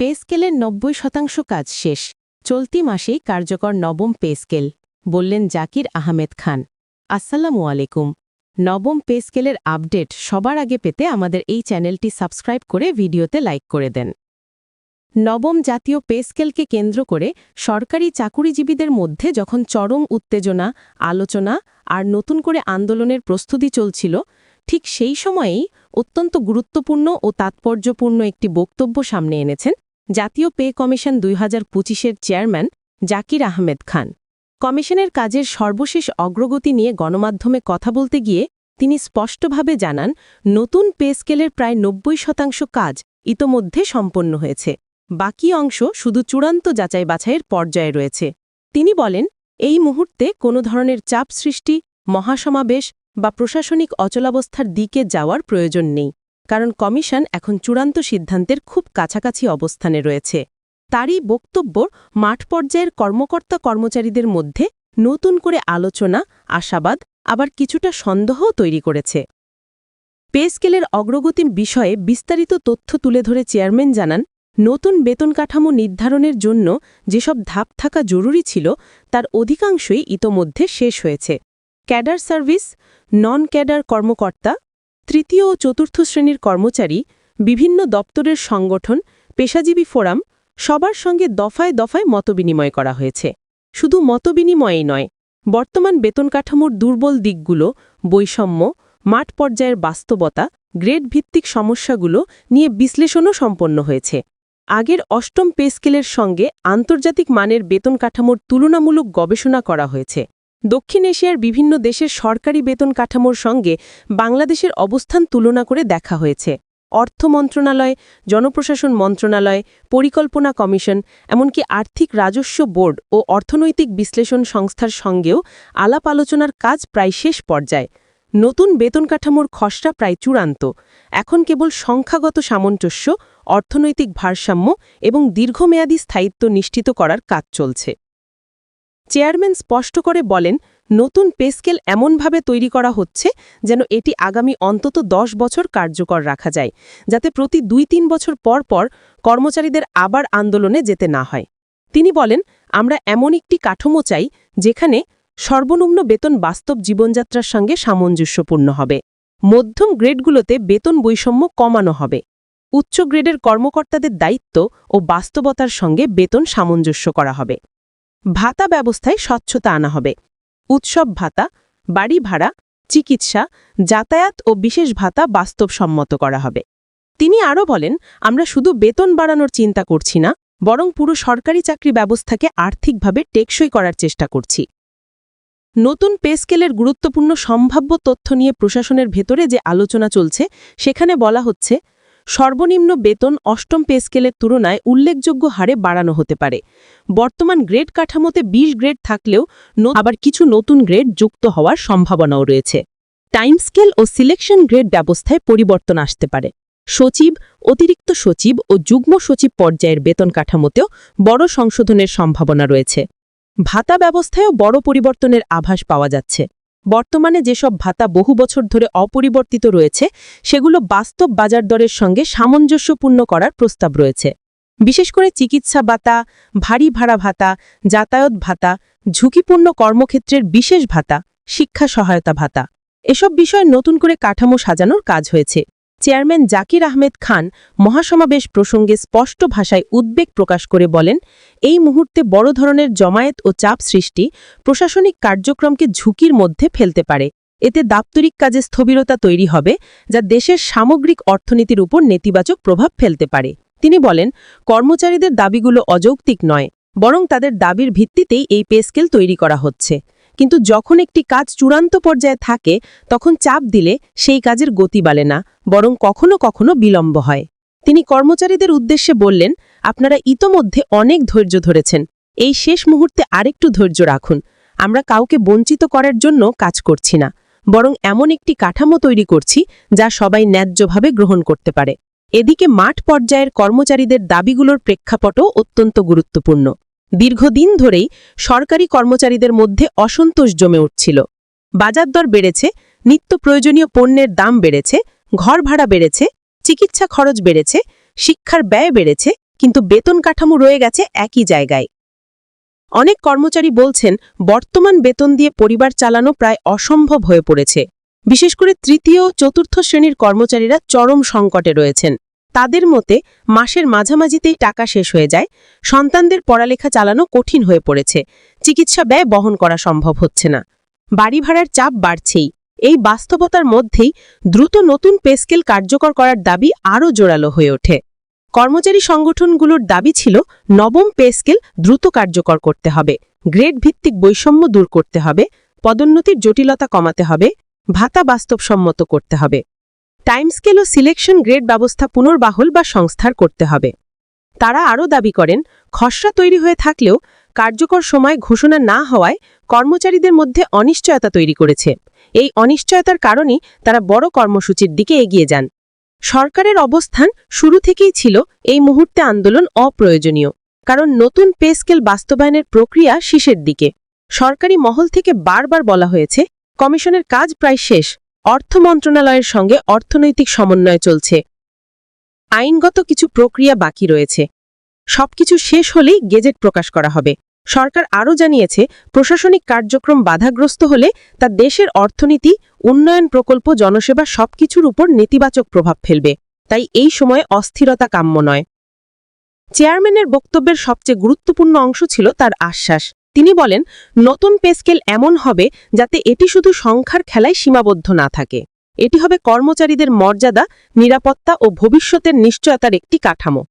Pay স্কেলের নব্বই শতাংশ কাজ শেষ। চলতি মাসেই কার্যকর নবম পে স্কেল, বললেন জাকির আহমেদ খান। আসসালামু আলাইকুম। নবম পে স্কেলের আপডেট সবার আগে পেতে আমাদের এই চ্যানেলটি সাবস্ক্রাইব করে ভিডিওতে লাইক করে দেন। নবম জাতীয় পে স্কেলকে কেন্দ্র করে সরকারি চাকুরিজীবীদের মধ্যে যখন চরম উত্তেজনা, আলোচনা আর নতুন করে আন্দোলনের প্রস্তুতি চলছিল, ঠিক সেই সময়েই অত্যন্ত গুরুত্বপূর্ণ ও তাৎপর্যপূর্ণ একটি বক্তব্য সামনে এনেছেন জাতীয় পে কমিশন দুই হাজার পঁচিশের চেয়ারম্যান জাকির আহমেদ খান। কমিশনের কাজের সর্বশেষ অগ্রগতি নিয়ে গণমাধ্যমে কথা বলতে গিয়ে তিনি স্পষ্টভাবে জানান, নতুন পে স্কেলের প্রায় নব্বই শতাংশ কাজ ইতোমধ্যে সম্পন্ন হয়েছে। বাকি অংশ শুধু চূড়ান্ত যাচাই বাছাইয়ের পর্যায়ে রয়েছে। তিনি বলেন, এই মুহূর্তে কোনো ধরনের চাপ সৃষ্টি, মহাসমাবেশ বা প্রশাসনিক অচলাবস্থার দিকে যাওয়ার প্রয়োজন নেই। কারণ কমিশন এখন চূড়ান্ত সিদ্ধান্তের খুব কাছাকাছি অবস্থানে রয়েছে। তারই বক্তব্য মাঠ পর্যায়ের কর্মকর্তা কর্মচারীদের মধ্যে নতুন করে আলোচনা, আশাবাদ, আবার কিছুটা সন্দেহও তৈরি করেছে। পে স্কেলের অগ্রগতির বিষয়ে বিস্তারিত তথ্য তুলে ধরে চেয়ারম্যান জানান, নতুন বেতন কাঠামো নির্ধারণের জন্য যেসব ধাপ থাকা জরুরি ছিল, তার অধিকাংশই ইতোমধ্যে শেষ হয়েছে। ক্যাডার সার্ভিস নন ক্যাডার কর্মকর্তা তৃতীয় ও চতুর্থ শ্রেণির কর্মচারী, বিভিন্ন দপ্তরের সংগঠন, পেশাজীবী ফোরাম, সবার সঙ্গে দফায় দফায় মতবিনিময় করা হয়েছে। শুধু মতবিনিময়েই নয়, বর্তমান বেতন কাঠামোর দুর্বল দিকগুলো, বৈষম্য, মাঠ পর্যায়ের বাস্তবতা, গ্রেড ভিত্তিক সমস্যাগুলো নিয়ে বিশ্লেষণও সম্পন্ন হয়েছে। আগের অষ্টম পে স্কেলের সঙ্গে আন্তর্জাতিক মানের বেতন কাঠামোর তুলনামূলক গবেষণা করা হয়েছে। দক্ষিণ এশিয়ার বিভিন্ন দেশের সরকারি বেতন কাঠামোর সঙ্গে বাংলাদেশের অবস্থান তুলনা করে দেখা হয়েছে। অর্থ মন্ত্রণালয়, জনপ্রশাসন মন্ত্রণালয়, পরিকল্পনা কমিশন, এমনকি আর্থিক রাজস্ব বোর্ড ও অর্থনৈতিক বিশ্লেষণ সংস্থার সঙ্গেও আলাপ আলোচনার কাজ প্রায় শেষ পর্যায়ে। নতুন বেতন কাঠামোর খসড়া প্রায় চূড়ান্ত। এখন কেবল সংখ্যাগত সামঞ্জস্য, অর্থনৈতিক ভারসাম্য এবং দীর্ঘমেয়াদী স্থায়িত্ব নিশ্চিত করার কাজ চলছে। চেয়ারম্যান স্পষ্ট করে বলেন, নতুন পেস্কেল এমনভাবে তৈরি করা হচ্ছে যেন এটি আগামী অন্তত দশ বছর কার্যকর রাখা যায়, যাতে প্রতি দুই তিন বছর পর পর কর্মচারীদের আবার আন্দোলনে যেতে না হয়। তিনি বলেন, আমরা এমন একটি কাঠামো চাই যেখানে সর্বনিম্ন বেতন বাস্তব জীবনযাত্রার সঙ্গে সামঞ্জস্যপূর্ণ হবে। মধ্যম গ্রেডগুলোতে বেতন বৈষম্য কমানো হবে। উচ্চ গ্রেডের কর্মকর্তাদের দায়িত্ব ও বাস্তবতার সঙ্গে বেতন সামঞ্জস্য করা হবে। ভাতা ব্যবস্থায় স্বচ্ছতা আনা হবে। উৎসব ভাতা, বাড়ি ভাড়া, চিকিৎসা, যাতায়াত ও বিশেষ ভাতা বাস্তবসম্মত করা হবে। তিনি আরও বলেন, আমরা শুধু বেতন বাড়ানোর চিন্তা করছি না, বরং পুরো সরকারি চাকরি ব্যবস্থাকে আর্থিকভাবে টেকসই করার চেষ্টা করছি। নতুন পে স্কেলের গুরুত্বপূর্ণ সম্ভাব্য তথ্য নিয়ে প্রশাসনের ভেতরে যে আলোচনা চলছে, সেখানে বলা হচ্ছে সর্বনিম্ন বেতন অষ্টম পে স্কেলের তুলনায় উল্লেখযোগ্য হারে বাড়ানো হতে পারে। বর্তমান গ্রেড কাঠামোতে ২০ গ্রেড থাকলেও আবার কিছু নতুন গ্রেড যুক্ত হওয়ার সম্ভাবনাও রয়েছে। টাইম স্কেল ও সিলেকশন গ্রেড ব্যবস্থায় পরিবর্তন আসতে পারে। সচিব, অতিরিক্ত সচিব ও যুগ্ম সচিব পর্যায়ের বেতন কাঠামোতেও বড় সংশোধনের সম্ভাবনা রয়েছে। ভাতা ব্যবস্থায়ও বড় পরিবর্তনের আভাস পাওয়া যাচ্ছে। বর্তমানে যেসব ভাতা বহু বছর ধরে অপরিবর্তিত রয়েছে, সেগুলো বাস্তব বাজার দরের সঙ্গে সামঞ্জস্যপূর্ণ করার প্রস্তাব রয়েছে। বিশেষ করে চিকিৎসা ভাতা, ভারী ভাড়া ভাতা, যাতায়াত ভাতা, ঝুঁকিপূর্ণ কর্মক্ষেত্রের বিশেষ ভাতা, শিক্ষা সহায়তা ভাতা। এসব বিষয়ে নতুন করে কাঠামো সাজানোর কাজ হয়েছে। চেয়ারম্যান জাকির আহমেদ খান মহাসমাবেশ প্রসঙ্গে স্পষ্ট ভাষায় উদ্বেগ প্রকাশ করে বলেন, এই মুহূর্তে বড় ধরনের জমায়েত ও চাপ সৃষ্টি প্রশাসনিক কার্যক্রমকে ঝুঁকির মধ্যে ফেলতে পারে। এতে দাপ্তরিক কাজে স্থবিরতা তৈরি হবে, যা দেশের সামগ্রিক অর্থনীতির উপর নেতিবাচক প্রভাব ফেলতে পারে। তিনি বলেন, কর্মচারীদের দাবিগুলো অযৌক্তিক নয়, বরং তাদের দাবির ভিত্তিতেই এই পেস্কেল তৈরি করা হচ্ছে। কিন্তু যখন একটি কাজ চূড়ান্ত পর্যায়ে থাকে, তখন চাপ দিলে সেই কাজের গতি বাড়ে না, বরং কখনো কখনো বিলম্ব হয়। তিনি কর্মচারীদের উদ্দেশ্যে বললেন, আপনারা ইতোমধ্যে অনেক ধৈর্য ধরেছেন। এই শেষ মুহূর্তে আরেকটু ধৈর্য রাখুন। আমরা কাউকে বঞ্চিত করার জন্য কাজ করছি না, বরং এমন একটি কাঠামো তৈরি করছি যা সবাই ন্যায্যভাবে গ্রহণ করতে পারে। এদিকে মাঠ পর্যায়ের কর্মচারীদের দাবিগুলোর প্রেক্ষাপটও অত্যন্ত গুরুত্বপূর্ণ। দীর্ঘদিন ধরেই সরকারি কর্মচারীদের মধ্যে অসন্তোষ জমে উঠছিল। বাজার দর বেড়েছে, নিত্য প্রয়োজনীয় পণ্যের দাম বেড়েছে, ঘর ভাড়া বেড়েছে, চিকিৎসা খরচ বেড়েছে, শিক্ষার ব্যয় বেড়েছে, কিন্তু বেতন কাঠামো রয়ে গেছে একই জায়গায়। অনেক কর্মচারী বলছেন, বর্তমান বেতন দিয়ে পরিবার চালানো প্রায় অসম্ভব হয়ে পড়েছে। বিশেষ করে তৃতীয় চতুর্থ শ্রেণির কর্মচারীরা চরম সংকটে রয়েছেন। তাদের মতে, মাসের মাঝামাঝিতেই টাকা শেষ হয়ে যায়। সন্তানদের পড়ালেখা চালানো কঠিন হয়ে পড়েছে। চিকিৎসা ব্যয় বহন করা সম্ভব হচ্ছে না। বাড়ি ভাড়ার চাপ বাড়ছেই। এই বাস্তবতার মধ্যেই দ্রুত নতুন পেস্কেল কার্যকর করার দাবি আরও জোরালো হয়ে ওঠে। কর্মচারী সংগঠনগুলোর দাবি ছিল, নবম পেস্কেল দ্রুত কার্যকর করতে হবে। গ্রেড ভিত্তিক বৈষম্য দূর করতে হবে। পদোন্নতির জটিলতা কমাতে হবে। ভাতা বাস্তবসম্মত করতে হবে। টাইম স্কেল ও সিলেকশন গ্রেড ব্যবস্থা পুনর্বাহল বা সংস্থার করতে হবে। তারা আরও দাবি করেন, খসড়া তৈরি হয়ে থাকলেও কার্যকর সময় ঘোষণা না হওয়ায় কর্মচারীদের মধ্যে অনিশ্চয়তা তৈরি করেছে। এই অনিশ্চয়তার কারণেই তারা বড় কর্মসূচির দিকে এগিয়ে যান। সরকারের অবস্থান শুরু থেকেই ছিল এই মুহূর্তে আন্দোলন অপ্রয়োজনীয়, কারণ নতুন পে স্কেল বাস্তবায়নের প্রক্রিয়া শেষের দিকে। সরকারি মহল থেকে বারবার বলা হয়েছে, কমিশনের কাজ প্রায় শেষ অর্থ মন্ত্রণালয়ের সঙ্গে অর্থনৈতিক সমন্বয় চলছে। আইনগত কিছু প্রক্রিয়া বাকি রয়েছে। সবকিছু শেষ হলেই গেজেট প্রকাশ করা হবে। সরকার আরও জানিয়েছে, প্রশাসনিক কার্যক্রম বাধাগ্রস্ত হলে তা দেশের অর্থনীতি, উন্নয়ন প্রকল্প, জনসেবা সবকিছুর উপর নেতিবাচক প্রভাব ফেলবে। তাই এই সময়ে অস্থিরতা কাম্য নয়। চেয়ারম্যানের বক্তব্যের সবচেয়ে গুরুত্বপূর্ণ অংশ ছিল তার আশ্বাস। তিনি বলেন, নতুন পেস্কেল এমন হবে যাতে এটি শুধু সংখ্যার খেলায় সীমাবদ্ধ না থাকে। এটি হবে কর্মচারীদের মর্যাদা, নিরাপত্তা ও ভবিষ্যতের নিশ্চয়তার একটি কাঠামো।